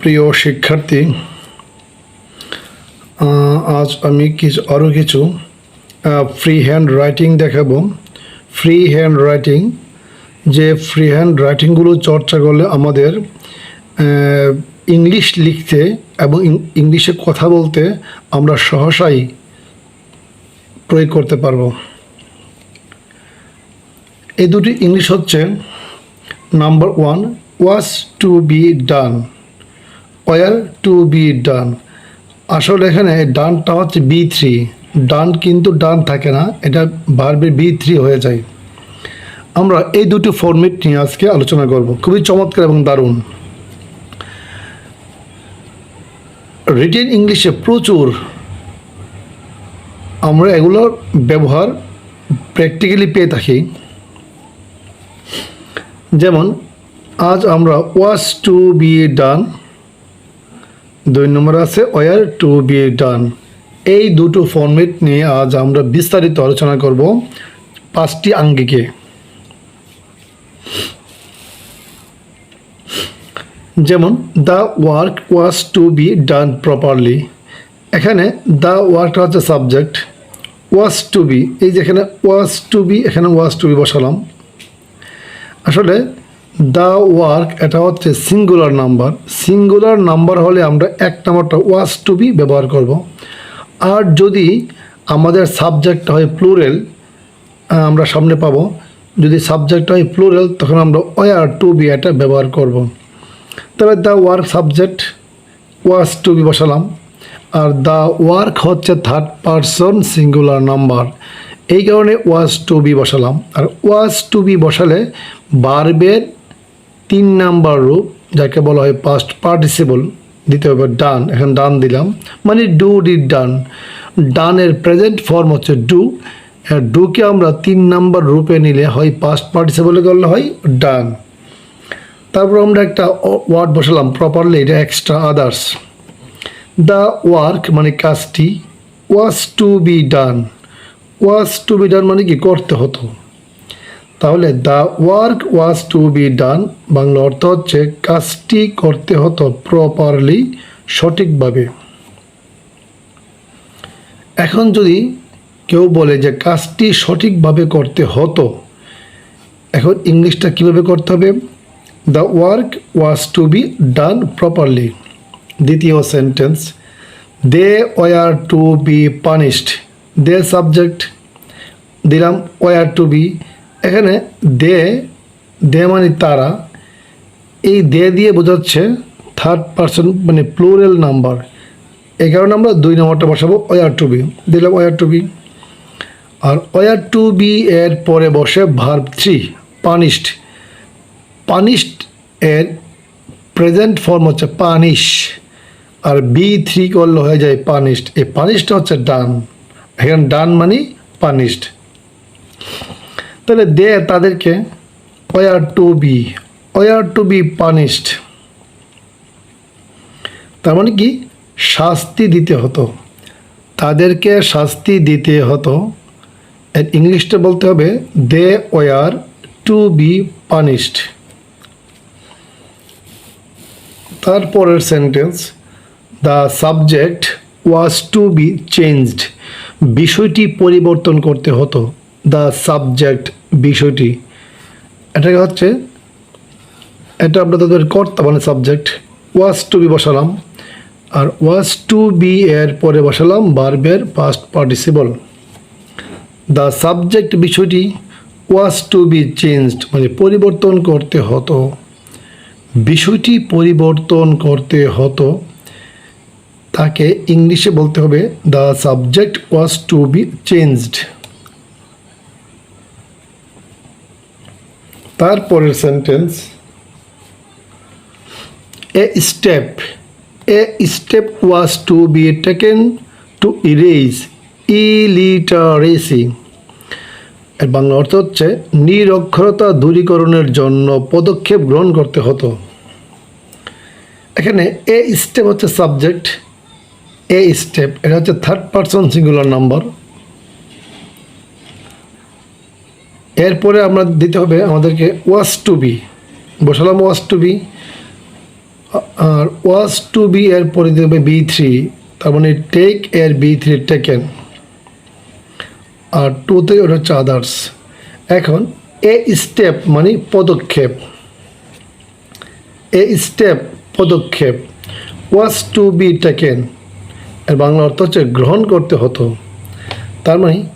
প্রিয় শিক্ষার্থী আজ আমি কিছু আরও কিছু ফ্রি হ্যান্ড রাইটিং দেখাবো। ফ্রি হ্যান্ড রাইটিং যে ফ্রি হ্যান্ড রাইটিংগুলো চর্চা করলে আমাদের ইংলিশ লিখতে এবং ইংলিশে কথা বলতে আমরা সহসাই প্রয়োগ করতে পারব। এই দুটি ইংলিশ হচ্ছে number one was to be done were to be done আসলে এখানে ডানটা হচ্ছে বি থ্রি ডান কিন্তু ডান থাকে না, এটা বারবার বি থ্রি হয়ে যায়। আমরা এই দুটি ফর্মেট নিয়ে আজকে আলোচনা করব, খুবই চমৎকার এবং দারুণ। রিটেন ইংলিশে প্রচুর আমরা এগুলোর ব্যবহার প্র্যাকটিক্যালি পেয়ে থাকি। যেমন, আজ আমরা ওয়াজ টু বি ডান দুই নম্বর আছে ওয়ার টু বি ডান এই দুটো ফর্মেট নিয়ে আজ আমরা বিস্তারিত আলোচনা করব পাঁচটি আঙ্গিকে। যেমন the work was to be done properly এখানে দ্য ওয়ার্কটা হচ্ছে সাবজেক্ট ওয়াজ টু বি এই যেখানে ওয়াজ টু বি এখানে ওয়াজ টু বি বসালাম। আসলে দ্য ওয়ার্ক এটা হচ্ছে সিঙ্গুলার নাম্বার সিঙ্গুলার নাম্বার হলে আমরা এক নাম্বারটা ওয়াজ টু বি ব্যবহার করব। আর যদি আমাদের সাবজেক্ট হয় প্লুরেল আমরা সামনে পাবো। যদি সাবজেক্ট হয় প্লুরাল তখন আমরা ওয়ার টু বি এটা ব্যবহার করব। তবে the work subject was to be বসালাম। আর দ্য ওয়ার্ক হচ্ছে থার্ড পারসন সিঙ্গুলার নাম্বার এই কারণে ওয়াজ টু বি বসালাম। আর ওয়াজ টু বি বসালে বার্বের তিন নাম্বার রূপ যাকে বলা হয় পাস্ট পার্টিসিপল দিতে হবে ডান এখন ডান দিলাম মানে ডু ডিড ডান ডানের প্রেজেন্ট ফর্ম হচ্ছে ডু ডুকে আমরা তিন নাম্বার রূপে নিলে হয় পাস্ট পার্টিসিপলে করলে হয় ডান তারপর আমরা একটা ওয়ার্ড বসালাম প্রপারলি এটা এক্সট্রা আদার্স দ্য ওয়ার্ক মানে কাজটি was to be done was to be done মানে কি, করতে হতো। তাহলে the work was to be done Bangla অর্থ হচ্ছে কাজটি করতে হতো প্রপারলি সঠিকভাবে। এখন যদি কেউ বলে যে কাজটি সঠিকভাবে করতে হতো, এখন ইংলিশটা কীভাবে করতে হবে? The work was to be done properly দ্বিতীয় sentence they were to be punished they subject দিলাম ওয়ার টু বি এখানে দে দে মানে তারা। এই দে দিয়ে বোঝাচ্ছে থার্ড পার্সন মানে প্লুরাল নাম্বার কারণে আমরা দুই নম্বরটা বসাবো ওয়ার টু বি দিলাম ওয়ার টু বি আর ওয়ার টু বি এর পরে বসে ভার্ব থ্রি পানিশড পানিশড এর প্রেজেন্ট ফর্ম হচ্ছে পানিশ আর বি থ্রি করলে হয়ে যায় পানিশড এই পানিশটা হচ্ছে ডান এখানে ডান মানে পানিশড তাহলে দে তাদেরকে were to be were to be punished তার মানে কি? শাস্তি দিতে হতো। তাদেরকে শাস্তি দিতে হতো। ইংলিশটা বলতে হবে they were to be punished তারপরের sentence the subject was to be changed বিষয়টি পরিবর্তন করতে হতো। দ্য সাবজেক্ট বিষয়টি। এটাকে হচ্ছে, এটা আমরা তাদের কর্তা মানে সাবজেক্ট ওয়াজ টু বি বসালাম। আর ওয়াজ টু বি এর পরে বসালাম বার্বের পাস্ট পার্টিসিপল দ্য সাবজেক্ট বিষয়টি ওয়াজ টু বি চেঞ্জড মানে পরিবর্তন করতে হতো। বিষয়টি পরিবর্তন করতে হতো। তাকে ইংলিশে বলতে হবে the subject was to be changed তারপরের sentence a step a step was to be taken to erase illiteracy এর বাংলা অর্থ হচ্ছে নিরক্ষরতা দূরীকরণের জন্য পদক্ষেপ গ্রহণ করতে হতো। এখানে এ স্টেপ হচ্ছে সাবজেক্ট এ স্টেপ এটা হচ্ছে থার্ড পারসন সিঙ্গুলার নাম্বার এরপরে আমরা দিতে হবে আমাদেরকে ওয়াস টু বি। বসালাম ওয়াস টু বি। আর ওয়াজ টু বি এর পরে হবে বি থ্রি। তার মানে টেক এর বি থ্রি টেকেন। আর টুতে ওটা হচ্ছে আদার্স। এখন এ স্টেপ মানে পদক্ষেপ। এ স্টেপ পদক্ষেপ। Was to be taken. এর বাংলা অর্থ হচ্ছে গ্রহণ করতে হতো। তার মানে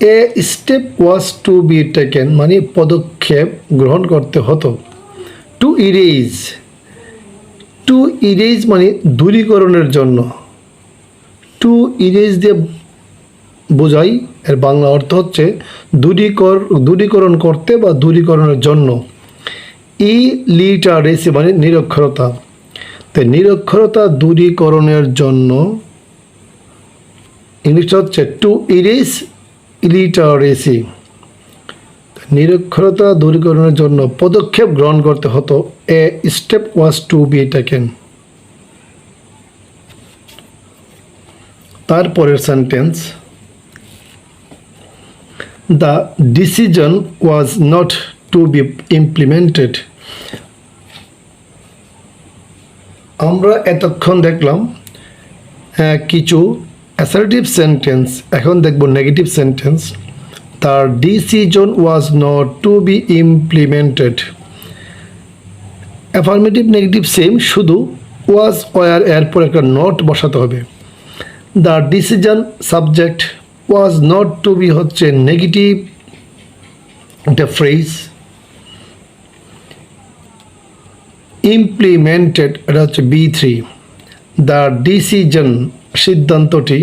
a step was to be taken মানে পদক্ষেপ গ্রহণ করতে হতো। টু ইরেজ টু ইরেজ মানে দূরীকরণের জন্য। টু ইরেজ দিয়ে বোঝাই, এর বাংলা অর্থ হচ্ছে দূরীকর, দূরীকরণ করতে বা দূরীকরণের জন্য। ই লিটারেসি মানে নিরক্ষরতা। তো নিরক্ষরতা দূরীকরণের জন্য, ইংলিশটা হচ্ছে টু ইরেজ ইলিটারেসি। নিরক্ষরতা দূরীকরণের জন্য পদক্ষেপ গ্রহণ করতে হতো। A step was to be taken তারপরের sentence the decision was not to be implemented আমরা এতক্ষণ দেখলাম কিছু অ্যাসার্টিভ সেন্টেন্স এখন দেখব নেগেটিভ সেন্টেন্স তার decision was not to be implemented affirmative negative same শুধু ওয়াজ ওয়ার এরপর একটা নট বসাতে হবে। The decision subject was not to be হচ্ছে নেগেটিভ একটা ফ্রেজ ইমপ্লিমেন্টেড এটা হচ্ছে বি থ্রি দ্য ডিসিশন সিদ্ধান্তটি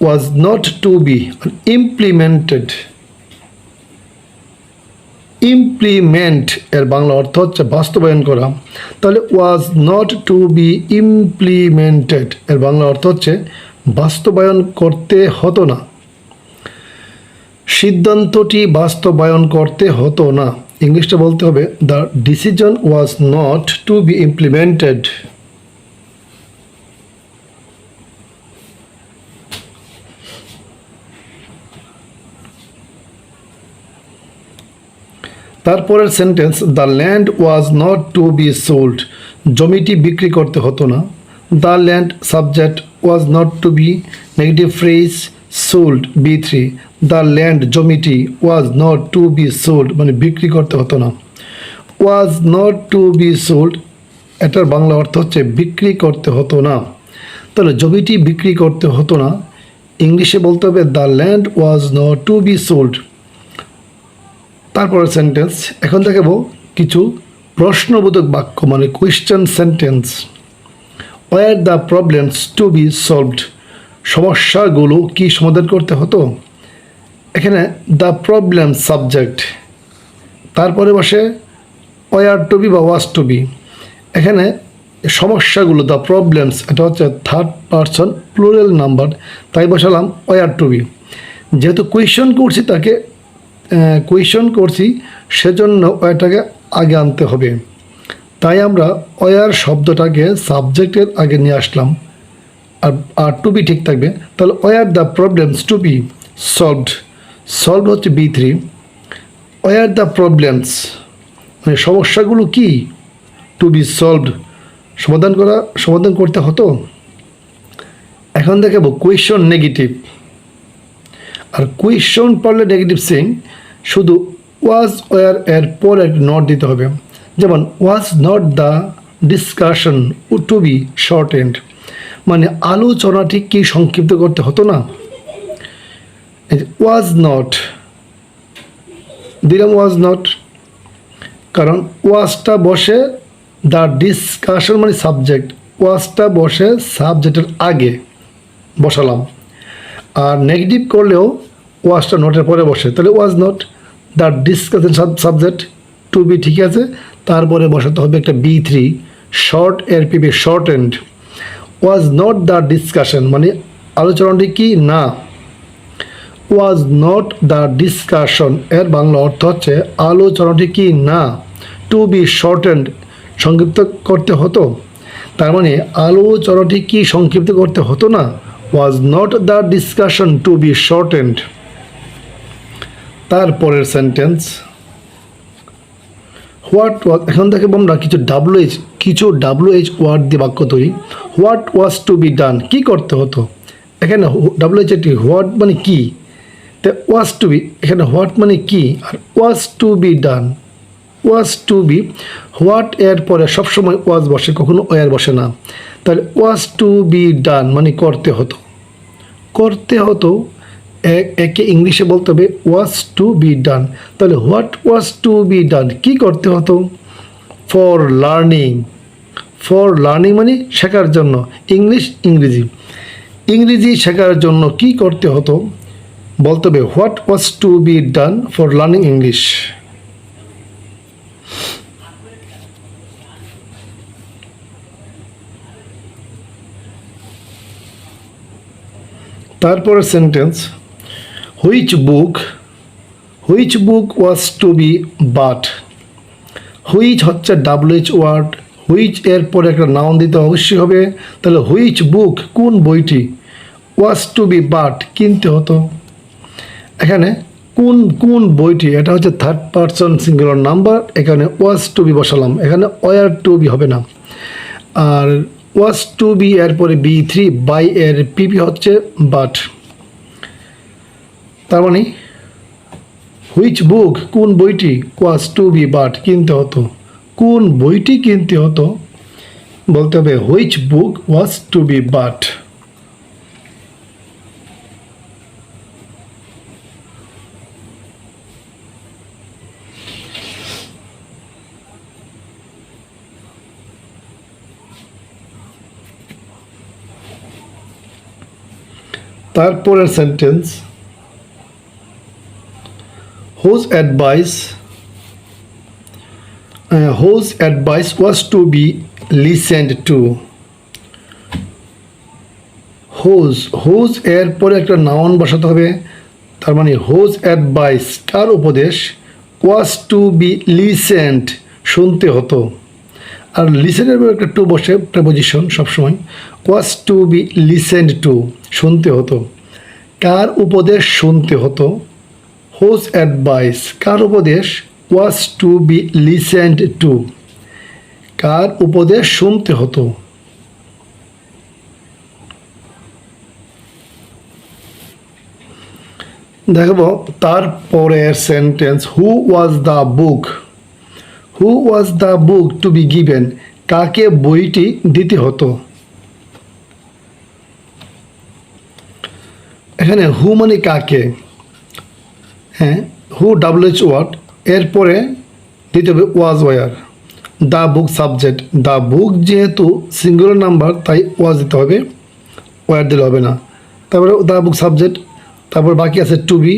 was not to be implemented implement এর বাংলা অর্থ হচ্ছে বাস্তবায়ন করা। তাহলে was not to be implemented এর বাংলা অর্থ হচ্ছে বাস্তবায়ন করতে হতো না। সিদ্ধান্তটি বাস্তবায়ন করতে হতো না। ইংলিশটা বলতে হবে the decision was not to be implemented তারপরের sentence the land was not to be sold জমিটি বিক্রি করতে হতো না। The land subject was not to be negative phrase sold V three the land জমিটি was not to be sold মানে বিক্রি করতে হতো না। Was not to be sold এটার বাংলা অর্থ হচ্ছে বিক্রি করতে হতো না। তাহলে জমিটি বিক্রি করতে হতো না। ইংলিশে বলতে হবে the land was not to be sold তারপরে সেন্টেন্স এখন দেখাবো কিছু প্রশ্নবোধক বাক্য মানে question sentence were the problems to be solved সমস্যাগুলো কি সমাধান করতে হতো? এখানে দ্য প্রবলেম সাবজেক্ট তারপরে বসে ওয়ার টু বি বা ওয়াস টু বি এখানে সমস্যাগুলো দ্য প্রবলেমস এটা হচ্ছে থার্ড পারসন প্লুরাল নাম্বার তাই বসালাম ওয়ার টু বি যেহেতু কোয়েশন করছি তাকে কোয়েশন করছি, সেজন্য ওয়াটাকে আগে আনতে হবে। তাই আমরা ওয়ার শব্দটাকে সাবজেক্টের আগে নিয়ে আসলাম। আর আর টু বি ঠিক থাকবে। তাহলে were the problems to be solved solve হচ্ছে V three were the problems মানে সমস্যাগুলো কি? টু বি সলভড সমাধান করা, সমাধান করতে হতো? এখন দেখাবো কোয়েশন নেগেটিভ আর কোয়েশন পড়লে নেগেটিভ সিং শুধু ওয়াজ ওয়ার এর পর এক নট দিতে হবে। যেমন was not the discussion to be shortened মানে আলোচনাটি কি সংক্ষিপ্ত করতে হতো না? ওয়াজ নট দিলাম ওয়াজ নট কারণ ওয়াজটা বসে দ্য ডিসকাশন মানে সাবজেক্ট ওয়াজটা বসে সাবজেক্টের আগে বসালাম। আর নেগেটিভ করলেও ওয়াজটা নোটের পরে বসে। তাহলে was not the discussion subject to be ঠিক আছে, তারপরে বসাতে হবে একটা বি থ্রি শর্ট এর P B short and was not the discussion মানে আলোচনাটি কি? না। ওয়াজ নট দ্য ডিসকাশন এর বাংলা অর্থ হচ্ছে আলোচনাটি কি? না। টু বি শর্ট এন্ড সংক্ষিপ্ত করতে হতো। তার মানে আলোচনাটি কি সংক্ষিপ্ত করতে হতো না? Was not the discussion to be shortened তারপরের সেন্টেন্স হোয়াট ওয়াজ এখন দেখব আমরা কিছু ডাব্লু এইচ কিছু ডাব্লু এইচ ওয়ার্ড দিয়ে বাক্য তৈরি। What was to be done কী করতে হতো? এখানে ডাব্লু এইচ একটি হোয়াট মানে কি? তা ওয়াজ টু বি এখানে হোয়াট মানে কি? আর was to be done was to be what এর পরে সবসময় ওয়াজ বসে, কখনো ওয়ার বসে না। তাহলে ওয়াজ টু বি ডান মানে করতে হতো। করতে হতো একে ইংলিশে বলতে হবে ওয়াজ টু বি ডান তাহলে what was to be done কী করতে হতো? ফর লার্নিং ফর লার্নিং মানে শেখার জন্য, ইংলিশ, ইংরেজি। ইংরেজি শেখার জন্য কি করতে হতো? বলতে হবে what was to be done for learning English তারপরে sentence which book which book was to be but which হচ্ছে ডাব্লিউএইচ ওয়ার্ড হুইচ এর পরে একটা নাউন দিতে অবশ্যই হবে। তাহলে হুইচ বুক কোন বইটি ওয়াজ টু বি বাট কিনতে হতো? এখানে কোন কোন বইটি, এটা হচ্ছে থার্ড পারসন সিঙ্গুলার নাম্বার এখানে ওয়াজ টু বি বসালাম। এখানে ওয়ার টু বি হবে না। আর ওয়াজ টু বি এরপরে বি থ্রি বাই এর পিপি হচ্ছে বাট তার মানে হুইচ বুক কোন বইটি ওয়াজ টু বি বাট কিনতে হতো। কোন বইটি কিনতে হতো, বলতে হবে which book was to be bought তারপরের sentence whose advice uh, whose advice was to be listened to. Whose whose এর পরে একটা নাউন বসাতে হবে তার মানে হোজ অ্যাডভাইস কার উপদেশ ওয়াজ টু বি লিসেন্ট শুনতে হতো। আর লিসেনের পরে একটা টু বসে প্রেপোজিশন সবসময় was to be listened to শুনতে হতো। কার উপদেশ শুনতে হতো? হোজ অ্যাডভাইস কার উপদেশ was to be listened to কার উপদেশ শুনতে হতো? দেখব তারপরের sentence who was the book who was the book to be given কাকে বইটি দিতে হতো? এখানে হু মানে কাকে? হ্যাঁ হু ডাব্লিউ এইচ ওয়ার্ড এরপরে দিতে হবে was were the book subject the book যেহেতু সিঙ্গুলার নাম্বার তাই ওয়াজ দিতে হবে ওয়ার দিলে হবে না। তারপরে দ্য বুক সাবজেক্ট তারপর বাকি আছে to be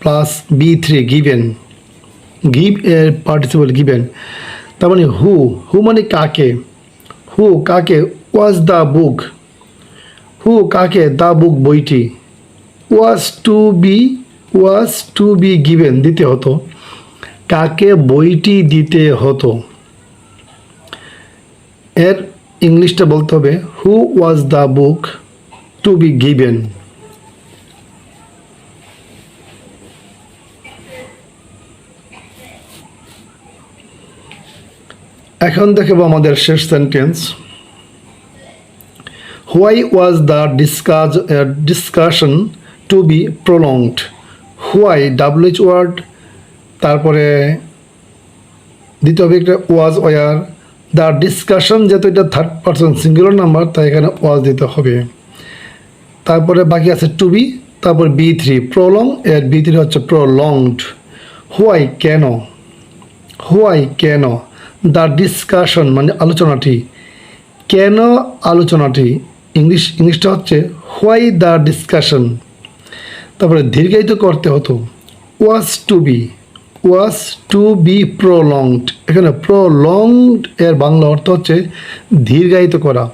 plus be three given give এর পার্টিসিপেল গিভেন তার মানে হু হু মানে কাকে হু কাকে ওয়াজ দ্য বুক হু কাকে দ্য বুক বইটি was to be was to be given দিতে হতো। কাকে বইটি দিতে হতো? এর ইংলিশটা বলতে হবে who was the book to be given এখন দেখব আমাদের শেষ sentence why was the discuss discussion to be prolonged why WH word তারপরে হবে একটা ওয়াজ ওয়ার দ্য ডিসকাশন যেহেতু এটা থার্ড পার্সন সিঙ্গুলার নাম্বার তাই এখানে ওয়াজ দিতে হবে। তারপরে বাকি আছে টু বি তারপর বি থ্রি প্রলং এর বি থ্রি হচ্ছে প্রলংড হোয়াই কেন? হোয়াই কেন? দ্য ডিসকাশন মানে আলোচনাটি। কেন আলোচনাটি? ইংলিশ ইংলিশটা হচ্ছে হোয়াই দ্য ডিসকাশন তারপরে দীর্ঘায়িত করতে হতো। Was to be was to be prolonged এখানে প্রলংড এর বাংলা অর্থ হচ্ছে দীর্ঘায়িত করা।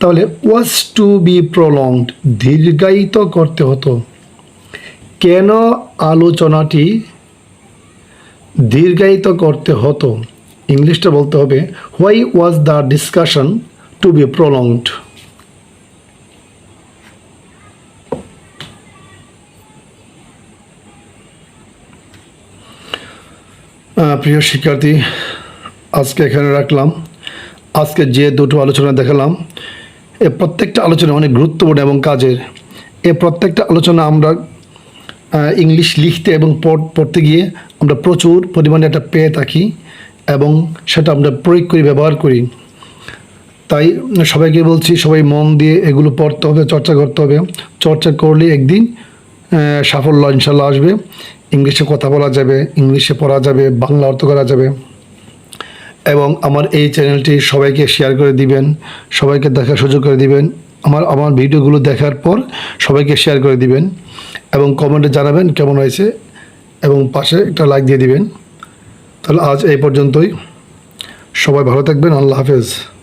তাহলে ওয়াজ টু বি প্রলংড দীর্ঘায়িত করতে হতো। কেন আলোচনাটি দীর্ঘায়িত করতে হতো? ইংলিশটা বলতে হবে why was the discussion to be prolonged প্রিয় শিক্ষার্থী, আজকে এখানে রাখলাম। আজকে যে দুটো আলোচনা দেখালাম, এ প্রত্যেকটা আলোচনা অনেক গুরুত্বপূর্ণ এবং কাজের। এ প্রত্যেকটা আলোচনা আমরা ইংলিশ লিখতে এবং পড়- পড়তে গিয়ে আমরা প্রচুর পরিমাণে একটা পেয়ে থাকি এবং সেটা আমরা প্রয়োগ করি, ব্যবহার করি। তাই সবাইকে বলছি, সবাই মন দিয়ে এগুলো পড়তে হবে, চর্চা করতে হবে। চর্চা করলে একদিন সাফল্য ইনশাল্লাহ আসবে। ইংলিশে কথা বলা যাবে, ইংলিশে পড়া যাবে, বাংলা অর্থ করা যাবে। এবং আমার এই চ্যানেলটি সবাইকে শেয়ার করে দিবেন, সবাইকে দেখার সুযোগ করে দিবেন। আমার আমার ভিডিওগুলো দেখার পর সবাইকে শেয়ার করে দিবেন এবং কমেন্টে জানাবেন কেমন হয়েছে এবং পাশে একটা লাইক দিয়ে দিবেন। তাহলে আজ এই পর্যন্তই। সবাই ভালো থাকবেন, আল্লাহ হাফেজ।